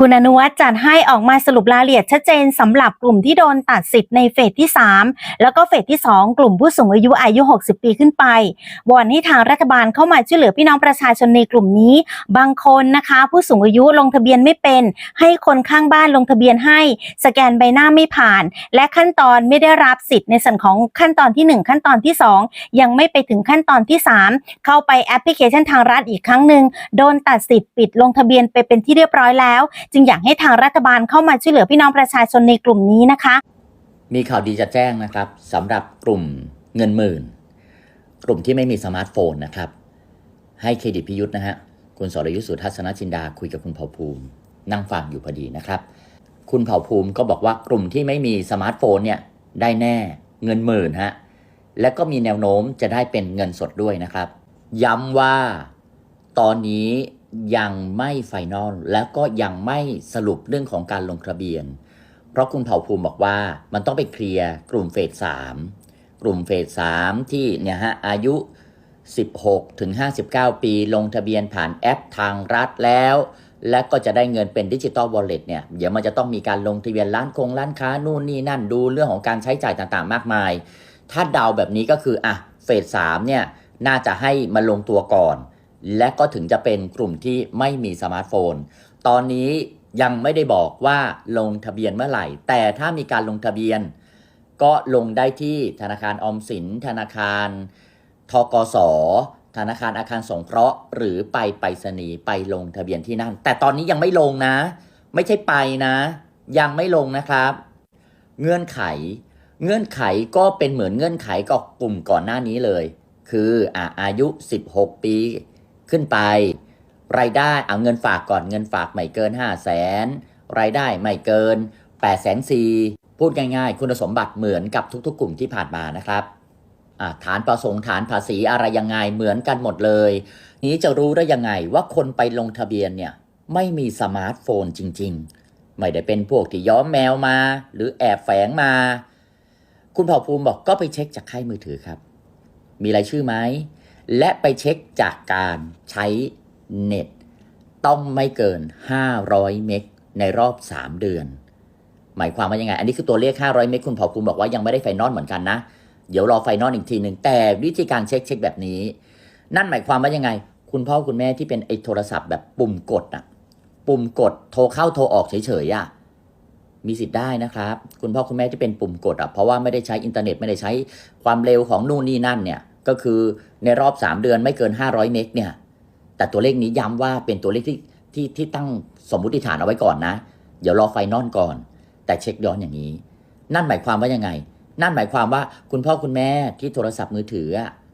คุณอนุวัฒน์จัดให้ออกมาสรุปรายละเอียดชัดเจนสำหรับกลุ่มที่โดนตัดสิทธิ์ในเฟสที่ 3 แล้วก็เฟสที่ 2 กลุ่มผู้สูงอายุอายุ 60 ปีขึ้นไปวอนให้ทางรัฐบาลเข้ามาช่วยเหลือพี่น้องประชาชนในกลุ่มนี้ บางคนนะคะ ผู้สูงอายุลงทะเบียนไม่เป็น ให้คนข้างบ้านลงทะเบียนให้ สแกนใบหน้าไม่ผ่าน และขั้นตอนไม่ได้รับสิทธิ์ในส่วนของขั้นตอนที่ 1 ขั้นตอนที่ 2 ยังไม่ไปถึงขั้นตอนที่ 3 เข้าไปแอปพลิเคชันทางรัฐอีกครั้งหนึ่งโดนตัดสิทธิ์ปิดลงทะเบียนไปเป็นที่เรียบร้อยแล้วจึงอยากให้ทางรัฐบาลเข้ามาช่วยเหลือพี่น้องประชาชนในกลุ่มนี้นะคะ มีข่าวดีจะแจ้งนะครับสำหรับกลุ่มเงินหมื่น กลุ่มที่ไม่มีสมาร์ทโฟนนะครับ ให้เครดิตพิยุทธ์นะฮะคุณสรยุทธสุทัศนจินดาคุยกับคุณเผ่าภูมิ นั่งฟังอยู่พอดีนะครับ คุณเผ่าภูมิก็บอกว่ากลุ่มที่ไม่มีสมาร์ทโฟนเนี่ยได้แน่เงินหมื่นฮะและก็มีแนวโน้มจะได้เป็นเงินสดด้วยนะครับ ย้ำว่าตอนนี้ ยังไม่ไฟนอลแล้วก็ยังไม่สรุปเรื่องของการลงทะเบียน เพราะคุณเผ่าภูมิบอกว่ามันต้องไปเคลียร์กลุ่มเฟสสามกลุ่มเฟสสามที่เนี่ยฮะอายุ 16 ถึง 59 ปีลงทะเบียนผ่านแอปทางรัฐแล้ว และก็จะได้เงินเป็นดิจิตอลวอลเล็ตเนี่ยเดี๋ยวมันจะต้องมีการลงทะเบียนร้านคงร้านค้านู่นนี่นั่นดูเรื่องของการใช้จ่ายต่างๆ มากมาย ถ้าเดาแบบนี้ก็คืออะเฟสสามเนี่ยน่าจะให้มาลงตัวก่อน และก็ถึงจะเป็นกลุ่มที่ไม่มีสมาร์ทโฟน ตอนนี้ยังไม่ได้บอกว่าลงทะเบียนเมื่อไหร่ แต่ถ้ามีการลงทะเบียน ก็ลงได้ที่ธนาคารออมสิน ธนาคารทกสธนาคารอาคารสงเคราะห์ หรือไปไปรษณีย์ไปลงทะเบียนที่นั่น แต่ตอนนี้ยังไม่ลงนะ ไม่ใช่ไปนะ ยังไม่ลงนะครับ เงื่อนไข เงื่อนไขก็เป็นเหมือนเงื่อนไขกับกลุ่มก่อนหน้านี้เลย คืออะอายุ 16 ปี ขึ้นไป รายได้เอาเงินฝากก่อนเงินฝากไม่เกิน 5 0 0แสนรายได้ไม่เกิน8 0 0แสนสีพูดง่ายๆ คุณสมบัติเหมือนกับทุกๆ กลุ่มที่ผ่านมานะครับฐานประสงค์ฐานภาษีอะไรยังไงเหมือนกันหมดเลย นี้จะรู้ได้ยังไงว่าคนไปลงทะเบียนเนี่ยไม่มีสมาร์ทโฟนจริงๆ ไม่ได้เป็นพวกที่ย้อมแมวมา หรือแอบแฝงมา คุณเผ่าภูมิบอกก็ไปเช็คจากค่ายมือถือครับ มีรายชื่อไหม และไปเช็คจากการใช้เน็ต ต้องไม่เกิน 500 เมกในรอบ 3 เดือน หมายความว่ายังไง อันนี้คือตัวเลข 500 เมกคุณเผ่าภูมิบอกว่ายังไม่ได้ไฟนอลเหมือนกันนะ เดี๋ยวรอไฟนอลอีกทีหนึ่งแต่วิธีการเช็คเช็คแบบนี้ นั่นหมายความว่ายังไง คุณพ่อคุณแม่ที่เป็นไอ้โทรศัพท์แบบปุ่มกดอะปุ่มกดโทรเข้าโทรออกเฉยๆอะมีสิทธิ์ได้นะครับ คุณพ่อคุณแม่ที่เป็นปุ่มกดอะเพราะว่าไม่ได้ใช้อินเทอร์เน็ตไม่ได้ใช้ความเร็วของนู่นนี่นั่นเนี่ย ก็คือในรอบ 3 เดือนไม่เกิน 500 เมกเนี่ย แต่ตัวเลขนี้ย้ำว่าเป็นตัวเลขที่ที่ที่ตั้งสมมุติฐานเอาไว้ก่อนนะ เดี๋ยวรอไฟนอลก่อน แต่เช็คย้อนอย่างนี้ นั่นหมายความว่ายังไง นั่นหมายความว่าคุณพ่อคุณแม่ที่โทรศัพท์มือถือ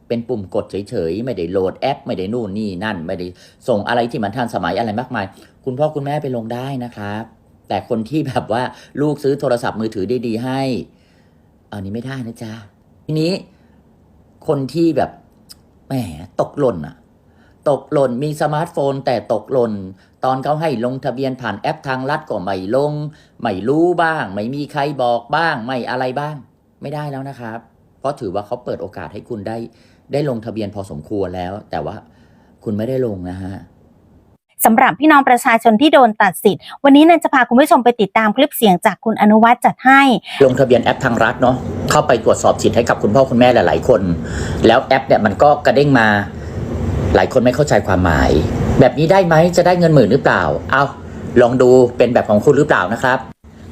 เป็นปุ่มกดเฉยๆ ไม่ได้โหลดแอป ไม่ได้นู่นนี่นั่น ไม่ได้ส่งอะไรที่มันทันสมัยอะไรมากมาย คุณพ่อคุณแม่ไปลงได้นะครับ แต่คนที่แบบว่าลูกซื้อโทรศัพท์มือถือดีๆให้อันนี้ไม่ได้นะจ๊ะทีนี้ คนที่แบบแหมตกหล่นอะตกหล่นมีสมาร์ทโฟน แต่ตกหล่น ตอนเขาให้ลงทะเบียนผ่านแอปทางลัดก็ไม่ลง ไม่รู้บ้าง ไม่มีใครบอกบ้าง ไม่อะไรบ้าง ไม่ได้แล้วนะครับ เพราะถือว่าเขาเปิดโอกาสให้คุณได้ ได้ลงทะเบียนพอสมควรแล้ว แต่ว่าคุณไม่ได้ลงนะฮะสำหรับพี่น้องประชาชนที่โดนตัดสิทธิ์ วันนี้นันจะพาคุณผู้ชมไปติดตามคลิปเสียงจากคุณอนุวัฒน์จัดให้ ลงทะเบียนแอปทางรัฐเนาะ เข้าไปตรวจสอบสิทธิ์ให้กับคุณพ่อคุณแม่หลาย ๆ คน แล้วแอปเนี่ยมันก็กระเด้งมาหลายคนไม่เข้าใจความหมาย แบบนี้ได้ไหมจะได้เงินหมื่นหรือเปล่า เอาลองดูเป็นแบบของคุณหรือเปล่านะครับ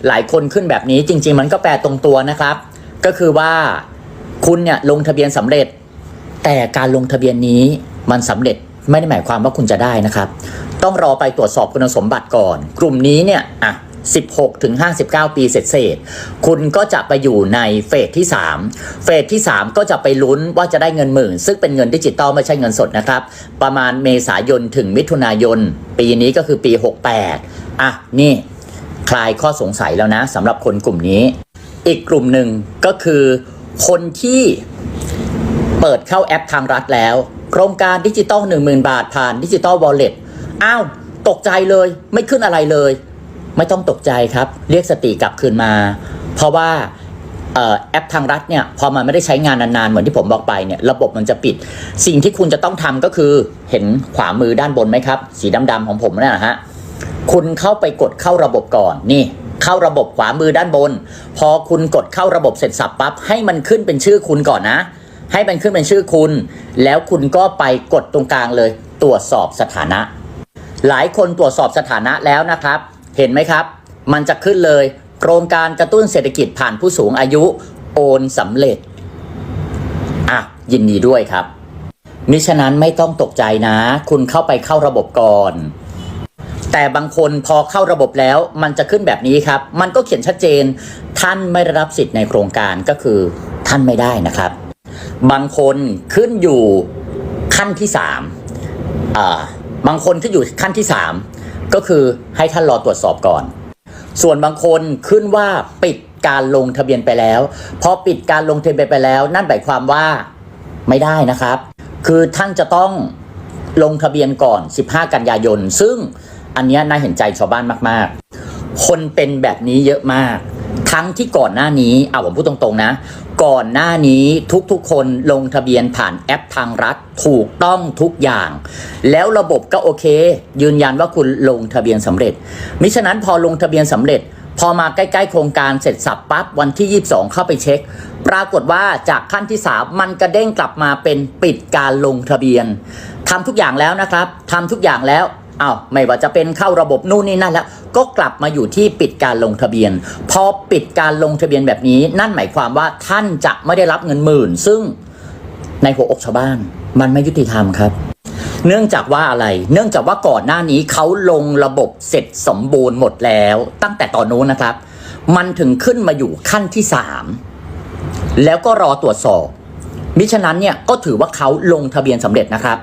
หลายคนขึ้นแบบนี้จริง ๆ มันก็แปลตรงตัวนะครับ ก็คือว่าคุณเนี่ยลงทะเบียนสำเร็จ แต่การลงทะเบียนนี้มันสำเร็จไม่ได้หมายความว่าคุณจะได้นะครับ ต้องรอไปตรวจสอบคุณสมบัติก่อน กลุ่มนี้เนี่ยอะ 16ถึง59 ปีเสร็จเสร็จๆคุณก็จะไปอยู่ในเฟสที่ 3 เฟสที่ 3 ก็จะไปลุ้นว่าจะได้เงินหมื่น ซึ่งเป็นเงินดิจิตอลไม่ใช่เงินสดนะครับ ประมาณเมษายนถึงมิถุนายน ปีนี้ก็คือปี 68 อะ นี่ คลายข้อสงสัยแล้วนะสำหรับคนกลุ่มนี้ อีกกลุ่มหนึ่งก็คือคนที่เปิดเข้าแอปทางรัฐแล้ว โครงการดิจิตอล10,000 บาทผ่านดิจิตอลวอลเล็ตอ้าวตกใจเลยไม่ขึ้นอะไรเลย ไม่ต้องตกใจครับ เรียกสติกลับคืนมา เพราะว่าออแอปทางรัฐเนี่ยพอมันไม่ได้ใช้งานนานๆ เหมือนที่ผมบอกไปเนี่ยระบบมันจะปิด สิ่งที่คุณจะต้องทำก็คือเห็นขวามือด้านบนไหมครับ สีดำๆของผมเนี่ยนะฮะคุณเข้าไปกดเข้าระบบก่อนนี่ เข้าระบบขวามือด้านบน พอคุณกดเข้าระบบเสร็จสับปั๊บให้มันขึ้นเป็นชื่อคุณก่อนนะ ให้มันขึ้นเป็นชื่อคุณ แล้วคุณก็ไปกดตรงกลางเลย ตรวจสอบสถานะ หลายคนตรวจสอบสถานะแล้วนะครับ เห็นไหมครับ มันจะขึ้นเลย โครงการกระตุ้นเศรษฐกิจผ่านผู้สูงอายุโอนสำเร็จ อะ ยินดีด้วยครับ มิฉะนั้นไม่ต้องตกใจนะ คุณเข้าไปเข้าระบบก่อน แต่บางคนพอเข้าระบบแล้ว มันจะขึ้นแบบนี้ครับ มันก็เขียนชัดเจน ท่านไม่ได้รับสิทธิ์ในโครงการก็คือ ท่านไม่ได้นะครับ บางคนขึ้นอยู่ขั้นที่สามอ่าบางคนขึ้นอยู่ขั้นที่สาม ก็คือให้ท่านรอตรวจสอบก่อน ส่วนบางคนขึ้นว่าปิดการลงทะเบียนไปแล้ว พอปิดการลงทะเบียนไปแล้ว นั่นหมายความว่าไม่ได้นะครับ คือท่านจะต้องลงทะเบียนก่อน 15 กันยายน ซึ่งอันนี้น่าเห็นใจชาวบ้านมาก ๆ คนเป็นแบบนี้เยอะมาก ทั้งที่ก่อนหน้านี้เอาผมพูดตรง ๆ นะ ก่อนหน้านี้ทุกๆ คนลงทะเบียนผ่านแอปทางรัฐถูกต้องทุกอย่าง แล้วระบบก็โอเค ยืนยันว่าคุณลงทะเบียนสำเร็จ มิฉะนั้นพอลงทะเบียนสำเร็จ พอมาใกล้ๆ โครงการเสร็จสับปั๊บวันที่ 22 เข้าไปเช็ค ปรากฏว่าจากขั้นที่ 3 มันกระเด้งกลับมาเป็นปิดการลงทะเบียนทำทุกอย่างแล้วนะครับทำทุกอย่างแล้ว อ้าวไม่ว่าจะเป็นเข้าระบบนู่นนี่นั่นแล้ว ก็กลับมาอยู่ที่ปิดการลงทะเบียน พอปิดการลงทะเบียนแบบนี้นั่นหมายความว่าท่านจะไม่ได้รับเงินหมื่น ซึ่งในหัวอกชาวบ้าน มันไม่ยุติธรรมครับเนื่องจากว่าอะไร เนื่องจากว่าก่อนหน้านี้เขาลงระบบเสร็จสมบูรณ์หมดแล้ว ตั้งแต่ตอนนู้นนะครับ มันถึงขึ้นมาอยู่ขั้นที่สามแล้วก็รอตรวจสอบ มิฉะนั้นเนี่ยก็ถือว่าเขาลงทะเบียนสำเร็จนะครับ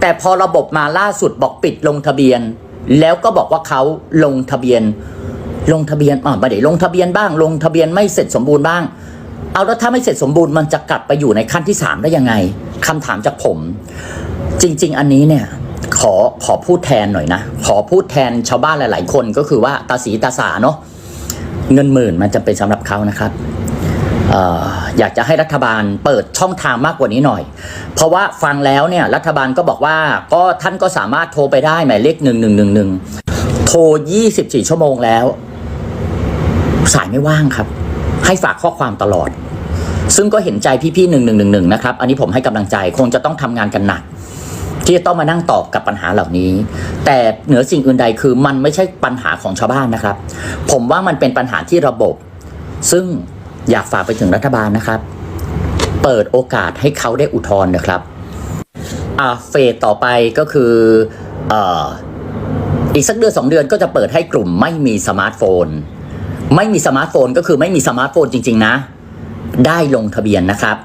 แต่พอระบบมาล่าสุดบอกปิดลงทะเบียน แล้วก็บอกว่าเขาลงทะเบียน ลงทะเบียนอ่าไม่ได้ลงทะเบียนบ้าง ลงทะเบียนไม่เสร็จสมบูรณ์บ้าง เอาแล้วถ้าไม่เสร็จสมบูรณ์มันจะกลับไปอยู่ในขั้นที่สามได้ยังไงคำถามจากผม จริง ๆ อันนี้เนี่ยขอขอพูดแทนหน่อยนะ ขอพูดแทนชาวบ้านหลาย ๆ คนก็คือว่าตาสีตาสาเนาะเงินหมื่นมันจะเป็นสำหรับเขานะครับ อยากจะให้รัฐบาลเปิดช่องทางมากกว่านี้หน่อย เพราะว่าฟังแล้วเนี่ยรัฐบาลก็บอกว่าก็ท่านก็สามารถโทรไปได้หมายเลขหนึ่งหนึ่งหนึ่งหนึ่งโทร24ชั่วโมงแล้ว สายไม่ว่างครับ ให้ฝากข้อความตลอด ซึ่งก็เห็นใจพี่ๆหนึ่งหนึ่งหนึ่งหนึ่งนะครับ อันนี้ผมให้กำลังใจคงจะต้องทำงานกันหนักที่จะต้องมานั่งตอบกับปัญหาเหล่านี้ แต่เหนือสิ่งอื่นใดคือมันไม่ใช่ปัญหาของชาวบ้านนะครับ ผมว่ามันเป็นปัญหาที่ระบบ ซึ่ง อยากฝากไปถึงรัฐบาลนะครับ เปิดโอกาสให้เขาได้อุทธรณ์นะครับอ่าเฟสต่อไปก็คือเอ่ออีกสักเดือนสองเดือนก็จะเปิดให้กลุ่มไม่มีสมาร์ทโฟน ไม่มีสมาร์ทโฟนก็คือไม่มีสมาร์ทโฟนจริง ๆ นะ ได้ลงทะเบียนนะครับ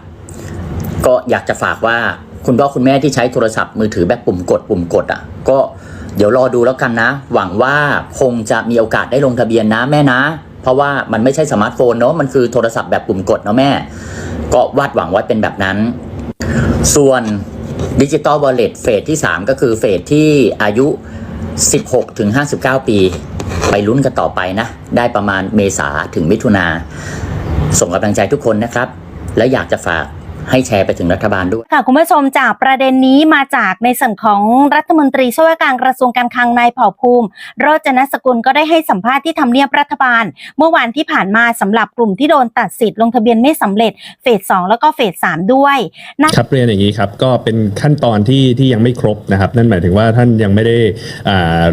ก็อยากจะฝากว่าคุณพ่อคุณแม่ที่ใช้โทรศัพท์มือถือแบบปุ่มกดปุ่มกดอะ ก็เดี๋ยวรอดูแล้วกันนะ หวังว่าคงจะมีโอกาสได้ลงทะเบียนนะแม่นะ เพราะว่ามันไม่ใช่สมาร์ทโฟนเนาะมันคือโทรศัพท์แบบปุ่มกดเนาะแม่ ก็วาดหวังไว้เป็นแบบนั้น ส่วนดิจิตอลวอลเล็ตเฟสที่ 3 ก็คือเฟสที่อายุ 16ถึง59 ปี ไปลุ้นกันต่อไปนะ ได้ประมาณเมษาถึงมิถุนาส่งกำลังใจทุกคนนะครับ และอยากจะฝาก ให้แชร์ไปถึงรัฐบาลด้วย ค่ะคุณผู้ชมจากประเด็นนี้มาจากในส่วนของรัฐมนตรีช่วยว่าการกระทรวงการคลังนายเผ่าภูมิโรจนสกุลก็ได้ให้สัมภาษณ์ที่ทำเนียบรัฐบาล เมื่อวานที่ผ่านมาสำหรับกลุ่มที่โดนตัดสิทธิ์ลงทะเบียนไม่สำเร็จเฟส2แล้วก็เฟส3ด้วยครับเรียนอย่างนี้ครับก็เป็นขั้นตอนที่ที่ยังไม่ครบนะครับ นั่นหมายถึงว่าท่านยังไม่ได้อ่า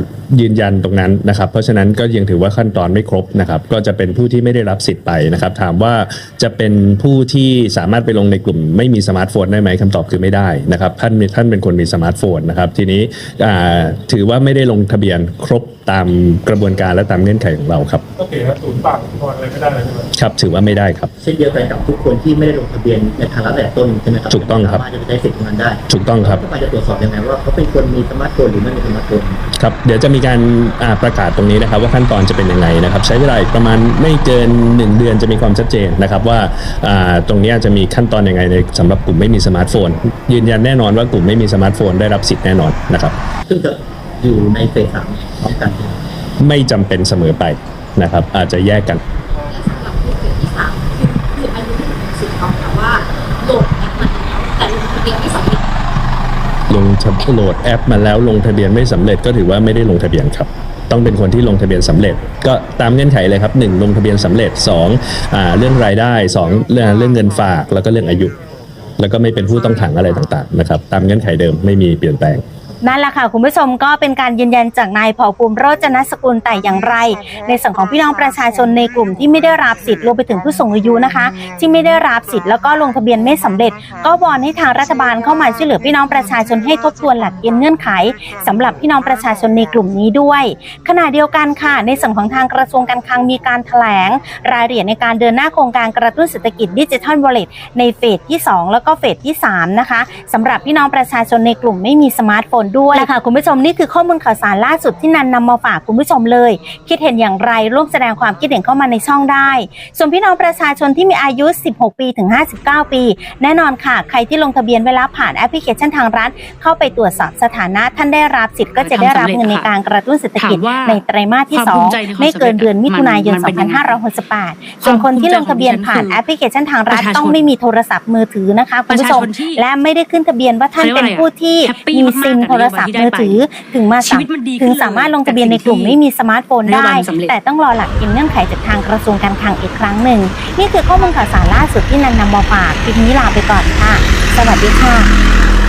ยืนยันตรงนั้นนะครับ เพราะฉะนั้นก็ยังถือว่าขั้นตอนไม่ครบนะครับ ก็จะเป็นผู้ที่ไม่ได้รับสิทธิ์ไปนะครับ ถามว่าจะเป็นผู้ที่สามารถไปลงในกลุ่มไม่มีสมาร์ทโฟนได้ไหมคำตอบคือไม่ได้นะครับท่านท่านเป็นคนมีสมาร์ทโฟนนะครับทีนี้ถือว่าไม่ได้ลงทะเบียนครบ ตามกระบวนการและตามเงื่อนไขของเราครับโอเคครับศูนย์ฝากอุทธรณ์อะไรไม่ได้เลยใช่ไหมครับถือว่าไม่ได้ครับ เช่นเดียวกันกับทุกคนที่ไม่ได้ลงทะเบียนในทางรัฐแต่ต้นใช่ไหมครับถูกต้องครับสามารถจะไปใช้สิทธิ์ตรงนั้นได้ถูกต้องครับรัฐบาลจะตรวจสอบยังไงว่าเขาเป็นคนมีสมาร์ทโฟนหรือไม่มีสมาร์ทโฟนครับเดี๋ยวจะมีการอ่าประกาศตรงนี้นะครับ ว่าขั้นตอนจะเป็นยังไงนะครับใช้เวลาอีกประมาณไม่เกิน 1 เดือนจะมีความชัดเจนนะครับว่าอ่าตรงนี้จะมีขั้นตอนยังไงในสำหรับกลุ่มไม่มีสมาร์ทโฟน ยืนยันแน่นอนว่ากลุ่มไม่มีสมาร์ทโฟนได้รับสิทธิ์แน่นอนนะครับซึ่งจะ อยู่ในเฟสสามพร้อมกันไม่จำเป็นเสมอไปนะครับ อาจจะแยกกันสำหรับผู้เกิดที่สามคืออายุถึงสิบสองแต่ว่าโหลดแอปมาแล้วแต่ลงทะเบียนไม่สำเร็จลงทะโหลดแอปมาแล้วลงทะเบียนไม่สำเร็จก็ถือว่าไม่ได้ลงทะเบียนครับ ต้องเป็นคนที่ลงทะเบียนสำเร็จ ก็ตามเงื่อนไขเลยครับหนึ่งลงทะเบียนสำเร็จสองอ่าเรื่องรายได้สองเรื่องเรื่องเงินฝากแล้วก็เรื่องอายุ แล้วก็ไม่เป็นผู้ต้องถังอะไรต่างๆนะครับ ตามเงื่อนไขเดิมไม่มีเปลี่ยนแปลง นั่นแหละค่ะ คุณผู้ชมก็เป็นการยืนยันจากนายเผ่าภูมิโรจนสกุลแต่อย่างไร ในส่วนของพี่น้องประชาชนในกลุ่มที่ไม่ได้รับสิทธิ์รวมไปถึงผู้สูงอายุนะคะ ที่ไม่ได้รับสิทธิ์แล้วก็ลงทะเบียนไม่สำเร็จ ก็วอนให้ทางรัฐบาลเข้ามาช่วยเหลือพี่น้องประชาชนให้ทบทวนหลักเกณฑ์เงื่อนไขสำหรับพี่น้องประชาชนในกลุ่มนี้ด้วย ขณะเดียวกันค่ะ ในส่วนของทางกระทรวงการคลังมีการแถลง รายละเอียดในการเดินหน้าโครงการกระตุ้นเศรษฐกิจดิจิทัลวอลเล็ตในเฟสที่ 2 แล้วก็เฟสที่3นะคะสำหรับพี่น้องประชาชนในกลุ่มไม่มีสมาร์ทโฟนด้วยนะคะคุณผู้ชมนี่คือข้อมูลข่าวสารล่าสุดที่นันนำมาฝากคุณผู้ชมเลย คิดเห็นอย่างไรร่วมแสดงความคิดเห็นเข้ามาในช่องได้ ส่วนพี่น้องประชาชนที่มีอายุ 16 ปีถึง 59 ปี แน่นอนค่ะ ใครที่ลงทะเบียนไว้แล้วผ่านแอปพลิเคชันทางรัฐเข้าไปตรวจสอบสถานะท่านได้รับสิทธิ์ก็จะได้รับเงินในการกระตุ้นเศรษฐกิจถามว่าในไตรมาสที่ความภูมิใจในความ2ไม่เกินเดือนมิถุนายนมันเป็นยังไง2568ส่วนคนที่ลงทะเบียนผ่านแอปพลิเคชันทางรัฐประชาชนต้องไม่มีโทรศัพท์มือถือนะคะคุณผู้ชมประชาชนที่และไม่ได้ขึ้นทะเบียนว่าท่านเขาเรียกเป็นว่าอะไรอะผู้ที่แฮปปี้มีมากๆซิมกับโทรศัพท์นโยบายที่ได้มือถือถึงมาชีวิตมันดีขึ้นถึงสามารถลงทะเบียนในกลุ่มกับสิ่งที่ไม่มีสมาร์ทโฟนนโยได้บายมันสำเร็จแต่ต้องรอหลักเกณฑ์เงื่อนไขจากทางกระทรวงการคลังอีกครั้งหนึ่ง นี่คือข้อมูลข่าวสารล่าสุดที่นันนำมาฝากคลิปนี้ลาไปก่อนค่ะ สวัสดีค่ะ